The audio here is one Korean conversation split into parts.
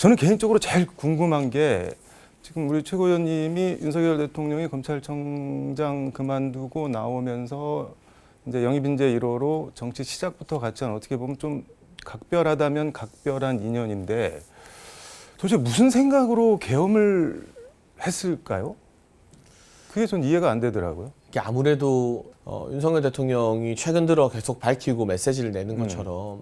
저는 개인적으로 제일 궁금한 게 지금 우리 최고 위원님이 윤석열 대통령이 검찰청장 그만두고 나오면서 이제 영입인재 1호로 정치 시작부터 같이 한 어떻게 보면 좀 각별하다면 각별한 인연인데 도대체 무슨 생각으로 계엄을 했을까요? 그게 전 이해가 안 되더라고요. 이게 아무래도 어, 윤석열 대통령이 최근 들어 계속 밝히고 메시지를 내는 음. 것처럼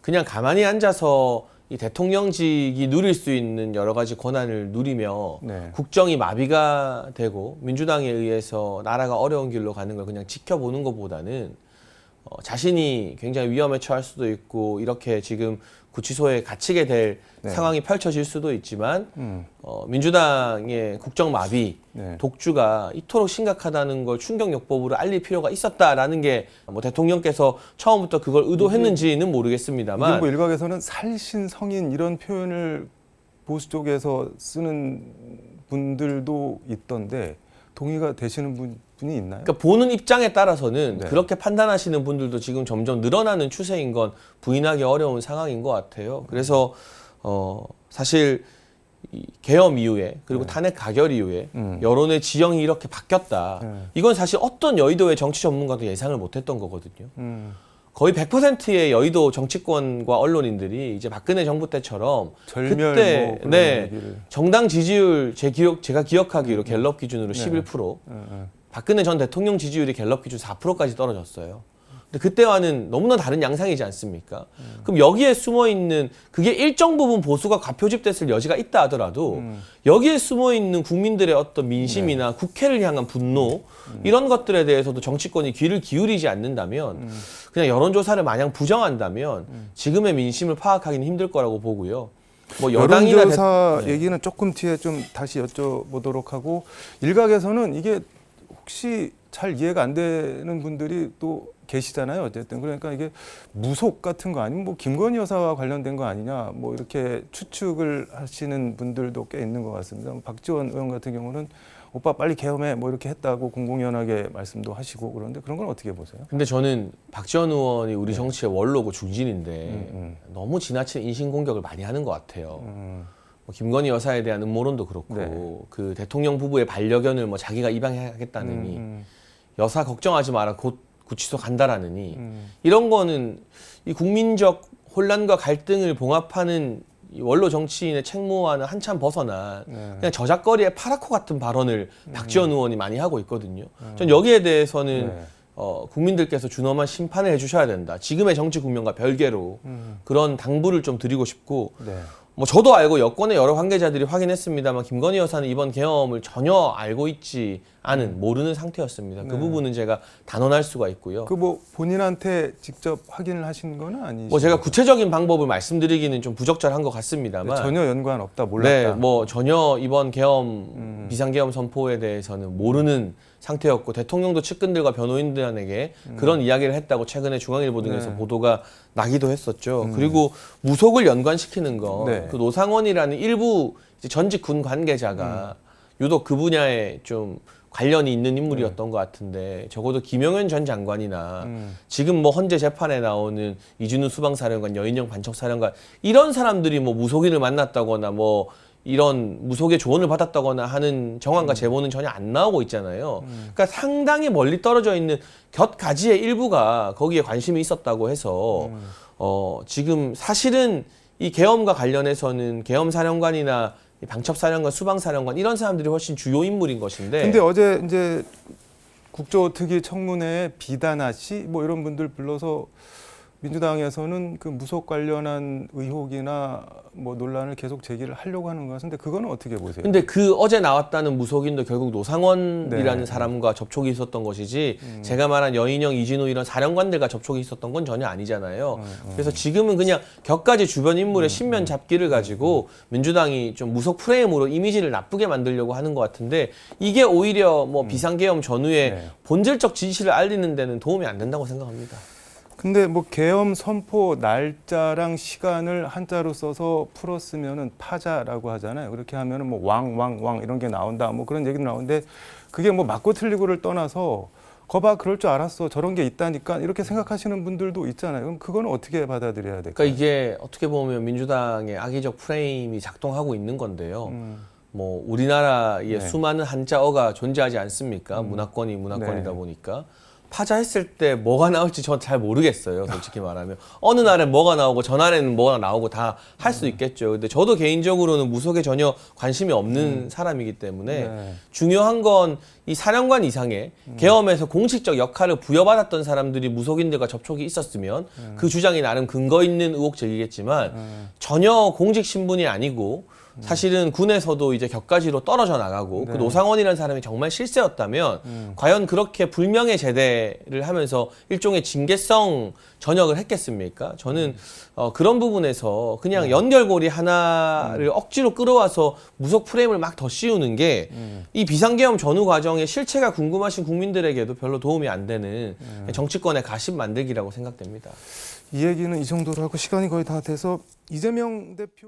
그냥 가만히 앉아서 이 대통령직이 누릴 수 있는 여러 가지 권한을 누리며 네. 국정이 마비가 되고 민주당에 의해서 나라가 어려운 길로 가는 걸 그냥 지켜보는 것보다는 어, 자신이 굉장히 위험에 처할 수도 있고 이렇게 지금 구치소에 갇히게 될 네. 상황이 펼쳐질 수도 있지만 음, 어, 민주당의 국정 마비 네. 독주가 이토록 심각하다는 걸 충격요법으로 알릴 필요가 있었다라는 게 뭐 대통령께서 처음부터 그걸 의도했는지는 모르겠습니다만 뭐 일각에서는 살신 성인 이런 표현을 보수 쪽에서 쓰는 분들도 있던데 동의가 되시는 분, 분이 있나요? 그러니까 보는 입장에 따라서는 네. 그렇게 판단하시는 분들도 지금 점점 늘어나는 추세인 건 부인하기 어려운 상황인 것 같아요. 그래서 어 사실 이 계엄 이후에 그리고 네. 탄핵 가결 이후에 음. 여론의 지형이 이렇게 바뀌었다. 네. 이건 사실 어떤 여의도의 정치 전문가도 예상을 못했던 거거든요. 음, 거의 100%의 여의도 정치권과 언론인들이 이제 박근혜 정부 때처럼 절멸 그때, 뭐 네. 얘기를. 정당 지지율 제 기억 제가 기억하기로 갤럽 기준으로 네. 11%, 어, 어. 박근혜 전 대통령 지지율이 갤럽 기준 4%까지 떨어졌어요. 근데 그때와는 너무나 다른 양상이지 않습니까? 음. 그럼 여기에 숨어 있는 그게 일정 부분 보수가 과표집됐을 여지가 있다 하더라도 음. 여기에 숨어 있는 국민들의 어떤 민심이나 네. 국회를 향한 분노 음. 이런 것들에 대해서도 정치권이 귀를 기울이지 않는다면 음. 그냥 여론조사를 마냥 부정한다면 지금의 민심을 파악하기는 힘들 거라고 보고요. 뭐 여론조사 대- 네. 얘기는 조금 뒤에 좀 다시 여쭤보도록 하고 일각에서는 이게 혹시 잘 이해가 안 되는 분들이 또 계시잖아요. 어쨌든 그러니까 이게 무속 같은 거 아니면 뭐 김건희 여사와 관련된 거 아니냐 뭐 이렇게 추측을 하시는 분들도 꽤 있는 것 같습니다. 뭐 박지원 의원 같은 경우는 오빠 빨리 개엄해 뭐 이렇게 했다고 공공연하게 말씀도 하시고 그런데 그런 건 어떻게 보세요? 근데 저는 박지원 의원이 우리 네. 정치의 원로고 중진인데 음, 너무 지나친 인신 공격을 많이 하는 것 같아요. 음, 뭐 김건희 여사에 대한 음모론도 그렇고 네. 그 대통령 부부의 반려견을 뭐 자기가 입양하겠다느니 음, 여사 걱정하지 마라 곧 구치소 간다라느니 음, 이런 거는 이 국민적 혼란과 갈등을 봉합하는 이 원로 정치인의 책무와는 한참 벗어난 네. 그냥 저작거리의 파라코 같은 발언을 박지원 의원이 많이 하고 있거든요. 전 여기에 대해서는 음. 네. 어, 국민들께서 준엄한 심판을 해주셔야 된다. 지금의 정치 국면과 별개로 음, 그런 당부를 좀 드리고 싶고 네. 뭐 저도 알고 여권의 여러 관계자들이 확인했습니다만 김건희 여사는 이번 계엄을 전혀 알고 있지 않은 모르는 상태였습니다. 그 네. 부분은 제가 단언할 수가 있고요. 그 뭐 본인한테 직접 확인을 하신 거는 아니시죠? 뭐 제가 구체적인 방법을 말씀드리기는 좀 부적절한 것 같습니다만 전혀 연관 없다 몰랐다. 네, 뭐 전혀 이번 계엄 음. 비상계엄 선포에 대해서는 모르는 상태였고 대통령도 측근들과 변호인들에게 음. 그런 이야기를 했다고 최근에 중앙일보 등에서 네. 보도가 나기도 했었죠. 그리고 무속을 연관시키는 거, 네. 그 노상원이라는 일부 전직 군 관계자가 음. 유독 그 분야에 좀 관련이 있는 네. 인물이었던 것 같은데 적어도 김용현 전 장관이나 음. 지금 뭐 헌재 재판에 나오는 이준우 수방사령관, 여인영 반척사령관 이런 사람들이 뭐 무속인을 만났다거나 뭐 이런 무속의 조언을 받았다거나 하는 정황과 제보는 전혀 안 나오고 있잖아요. 그러니까 상당히 멀리 떨어져 있는 곁가지의 일부가 거기에 관심이 있었다고 해서 어 지금 사실은 이 계엄과 관련해서는 계엄 사령관이나 이 방첩 사령관, 수방 사령관 이런 사람들이 훨씬 주요 인물인 것인데. 근데 어제 이제 국조특위 청문회에 비다나 씨뭐 이런 분들 불러서 민주당에서는 그 무속 관련한 의혹이나 뭐 논란을 계속 제기를 하려고 하는 것 같은데 그거는 어떻게 보세요? 근데 그 어제 나왔다는 무속인도 결국 노상원이라는 네. 사람과 접촉이 있었던 것이지 제가 말한 여인영, 이진우 이런 사령관들과 접촉이 있었던 건 전혀 아니잖아요. 그래서 지금은 그냥 격가지 주변 인물의 신면 잡기를 가지고 민주당이 좀 무속 프레임으로 이미지를 나쁘게 만들려고 하는 것 같은데 이게 오히려 뭐 비상계엄 전후에 네. 본질적 진실을 알리는 데는 도움이 안 된다고 생각합니다. 근데 뭐 계엄 선포 날짜랑 시간을 한자로 써서 풀었으면은 파자라고 하잖아요. 그렇게 하면은 뭐 왕 왕 왕 이런 게 나온다. 뭐 그런 얘기도 나오는데 그게 뭐 맞고 틀리고를 떠나서 거봐 그럴 줄 알았어 저런 게 있다니까 이렇게 생각하시는 분들도 있잖아요. 그럼 그거는 어떻게 받아들여야 될까요? 그러니까 이게 어떻게 보면 민주당의 악의적 프레임이 작동하고 있는 건데요. 음, 뭐 우리나라에 네. 수많은 한자어가 존재하지 않습니까? 음. 문화권이 문화권이다 네. 보니까 파자 했을 때 뭐가 나올지 전 잘 모르겠어요. 솔직히 말하면 어느 날엔 뭐가 나오고 전날에는 뭐가 나오고 다할 음. 수 있겠죠. 근데 저도 개인적으로는 무속에 전혀 관심이 없는 사람이기 때문에 음. 네. 중요한 건 이 사령관 이상의 음. 계엄에서 공식적 역할을 부여받았던 사람들이 무속인들과 접촉이 있었으면 그 주장이 나름 근거 있는 의혹 제기겠지만 음. 전혀 공직 신분이 아니고 사실은 군에서도 이제 격가지로 떨어져 나가고 그 네. 노상원이라는 사람이 정말 실세였다면 음. 과연 그렇게 불명예 제대를 하면서 일종의 징계성 전역을 했겠습니까? 저는 어, 그런 부분에서 그냥 네. 연결고리 하나를 억지로 끌어와서 무속 프레임을 막 더 씌우는 게이 음. 비상계엄 전후 과정의 실체가 궁금하신 국민들에게도 별로 도움이 안 되는 네. 정치권의 가십 만들기라고 생각됩니다. 이 얘기는 이 정도로 하고 시간이 거의 다 돼서 이재명 대표